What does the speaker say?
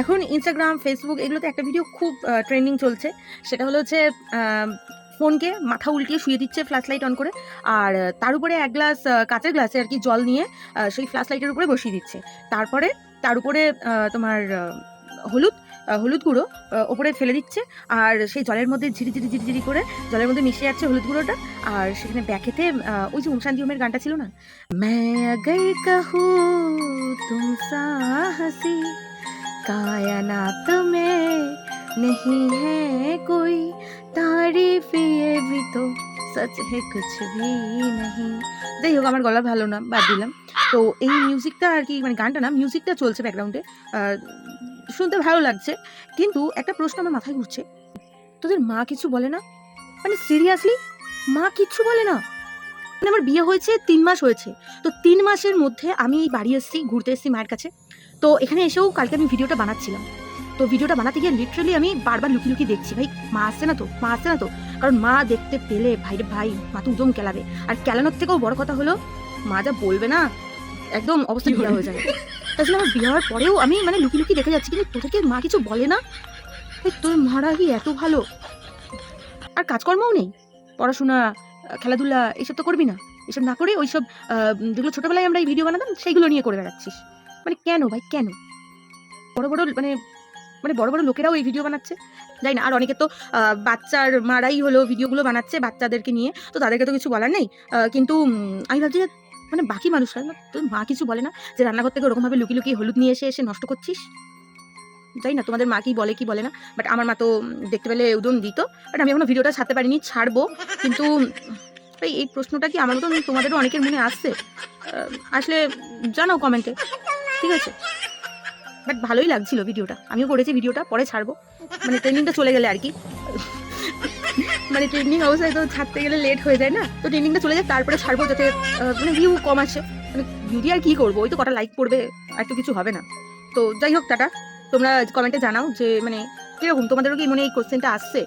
এখন Instagram Facebook এগুলোতে একটা ভিডিও খুব ট্রেন্ডিং চলছে। সেটা হলো হচ্ছে ফোনকে মাথা উল্টিয়ে শুয়ে দিচ্ছে ফ্ল্যাশ লাইট অন করে, আর তার উপরে এক গ্লাস কাঁচের গ্লাসে আর কি জল নিয়ে সেই ফ্ল্যাশ লাইটের উপরে বসিয়ে দিচ্ছে। তারপরে, তার উপরে তোমার হলুদ হলুদ গুঁড়ো ওপরে ফেলে দিচ্ছে, আর সেই জলের মধ্যে ঝিরিঝিরি ঝিরিঝিরি করে জলের মধ্যে মিশে যাচ্ছে হলুদ গুঁড়োটা, আর সেখানে ব্যাকেতে ওই যে উমশান্তি ওমের গানটা ছিল না? ম্যা কাহু তুম সাহসি कायनात में नहीं है कोई तारीफ ये भी तो सच है कुछ भी नहीं যাই হোক আমার গলা ভালো না বাদ দিলাম তো এই মিউজিকটা আর কি মানে গানটা না মিউজিকটা চলছে ব্যাকগ্রাউন্ডে শুনতে ভালো লাগছে কিন্তু একটা প্রশ্ন আমার মাথায় ঘুরছে তোদের মা কিছু বলে না মানে সিরিয়াসলি মা কিচ্ছু বলে না মানে আমার বিয়ে হয়েছে তিন মাস হয়েছে তো তিন মাসের মধ্যে আমি এই বাড়ি এসেছি ঘুরতে এসেছি মায়ের কাছে তো এখানে এসেও কালকে আমি ভিডিওটা বানাচ্ছিলাম। তো ভিডিওটা বানাতে গিয়ে লিটারালি আমি বারবার লুকিয়ে লুকিয়ে দেখছি ভাই মা আসছে না তো মা আসছে না তো। কারণ মা দেখতে পেলে ভাই ভাই মা তো উদম কেলাবে। আর কেলানোর থেকেও বড় কথা হলো মা যা বলবে না একদম অবস্থা ঢিলা হয়ে যাবে তাছাড়া আমার বিয়ে হওয়ার পরেও আমি মানে লুকিয়ে লুকিয়ে দেখে যাচ্ছি কিন্তু তোদেরকে মা কিছু বলে না? তোর মারা কি এত ভালো? আর কাজকর্মও নেই। পড়াশোনা খেলাধুলা এসব তো করবি না। এসব না করে ওইসব যেগুলো ছোটবেলায় আমরা এই ভিডিও বানাতাম সেইগুলো নিয়ে করে বেড়াচ্ছিস। মানে কেন ভাই, কেন? বড় বড় মানে মানে বড় বড় লোকেরাও এই ভিডিও বানাচ্ছে। যাই না, আর অনেকে তো বাচ্চার মারাই হলো ভিডিওগুলো বানাচ্ছে বাচ্চাদেরকে নিয়ে, তো তাদেরকে তো কিছু বলার নেই। কিন্তু আমি ভাবছি যে মানে বাকি মানুষরা তোর মা কিছু বলে না, যে রান্নাঘর থেকে ওরকমভাবে লুকিয়ে লুকিয়ে হলুদ নিয়ে এসে এসে নষ্ট করছিস? যাই না, তোমাদের মা কি বলে কি বলে না বাট আমার মা তো দেখতে পেলে উদম দিত বাট আমি এখনও ভিডিওটা ছাড়তে পারিনি, ছাড়বো, কিন্তু, এই প্রশ্নটা কি আমার মতন তোমাদেরও অনেকের মনে আসছে? আসলে জানাও কমেন্টে ঠিক আছে? বাট ভালোই লাগছিল ভিডিওটা আমিও করেছি ভিডিওটা পরে ছাড়বো। মানে ট্রেনিংটা চলে গেলে আর কি। মানে ট্রেনিং অবস্থায় তো ছাড়তে গেলে লেট হয়ে যায় না। তো ট্রেনিংটা চলে যায় তারপরে ছাড়বো যাতে মানে ভিউ কম আছে। মানে দিয়ে আর কি করব? ওই তো কটা লাইক পড়বে, আর তো কিছু হবে না। তো যাই হোক, টাটা। তোমরা কমেন্টে জানাও যে মানে কীরকম? তোমাদেরও কি মনে এই কোশ্চেনটা আসছে?